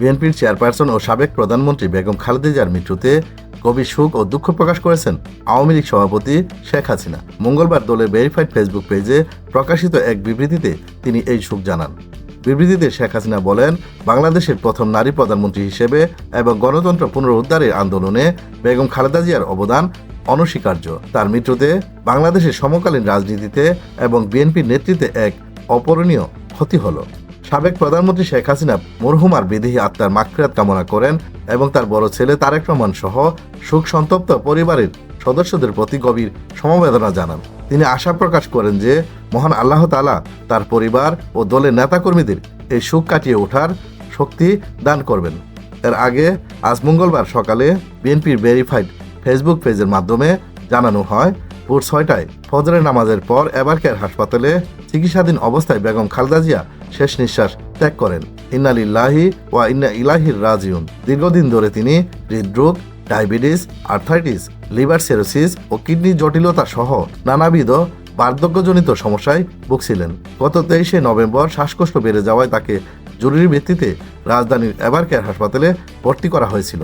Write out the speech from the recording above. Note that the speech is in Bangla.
বিএনপির চেয়ারপারসন ও সাবেক প্রধানমন্ত্রী বেগম খালেদা জিয়ার মৃত্যুতে গভীর সুখ ও দুঃখ প্রকাশ করেছেন আওয়ামী লীগ সভাপতি শেখ হাসিনা। মঙ্গলবার দলের ভেরিফাইড ফেসবুক পেজে প্রকাশিত এক বিবৃতিতে তিনি এই সুখ জানান। বিবৃতিতে শেখ হাসিনা বলেন, বাংলাদেশের প্রথম নারী প্রধানমন্ত্রী হিসেবে এবং গণতন্ত্র পুনরুদ্ধারের আন্দোলনে বেগম খালেদা জিয়ার অবদান অনস্বীকার্য। তার মৃত্যুতে বাংলাদেশের সমকালীন রাজনীতিতে এবং বিএনপির নেতৃত্বে এক অপরণীয় ক্ষতি হলো। সাবেক প্রধানমন্ত্রী শেখ হাসিনা মরহুমার বিদেহী আত্মার মাগফিরাত কামনা করেন এবং তার বড় ছেলে তারেক রহমান সহ শোক সন্তপ্ত পরিবারের সদস্যদের প্রতি গভীর সমবেদনা জানান। তিনি আশা প্রকাশ করেন যে মহান আল্লাহ তালা তার পরিবার ও দলের নেতাকর্মীদের এই সুখ কাটিয়ে ওঠার শক্তি দান করবেন। এর আগে আজ মঙ্গলবার সকালে বিএনপির ভেরিফাইড ফেসবুক পেজের মাধ্যমে জানানো হয়, ভোর ছয়টায় ফজরের নামাজের পর এবারকের হাসপাতালে চিকিৎসাধীন অবস্থায় বেগম খালেদা জিয়া শেষ নিঃশ্বাস ত্যাগ করেন। ইন্নালিল্লাহি ওয়া ইন্না ইলাহির রাজিউন। দীর্ঘদিন ধরে তিনি হৃদরোগ, ডায়াবেটিস, আর্থাইটিস, লিভার সেরোসিস ও কিডনি জটিলতা সহ নানাবিধ বার্ধক্যজনিত সমস্যায় ভুগছিলেন। গত তেইশে নভেম্বর শ্বাসকষ্ট বেড়ে যাওয়ায় তাকে জরুরি ভিত্তিতে রাজধানীর এবারকেয়ার হাসপাতালে ভর্তি করা হয়েছিল।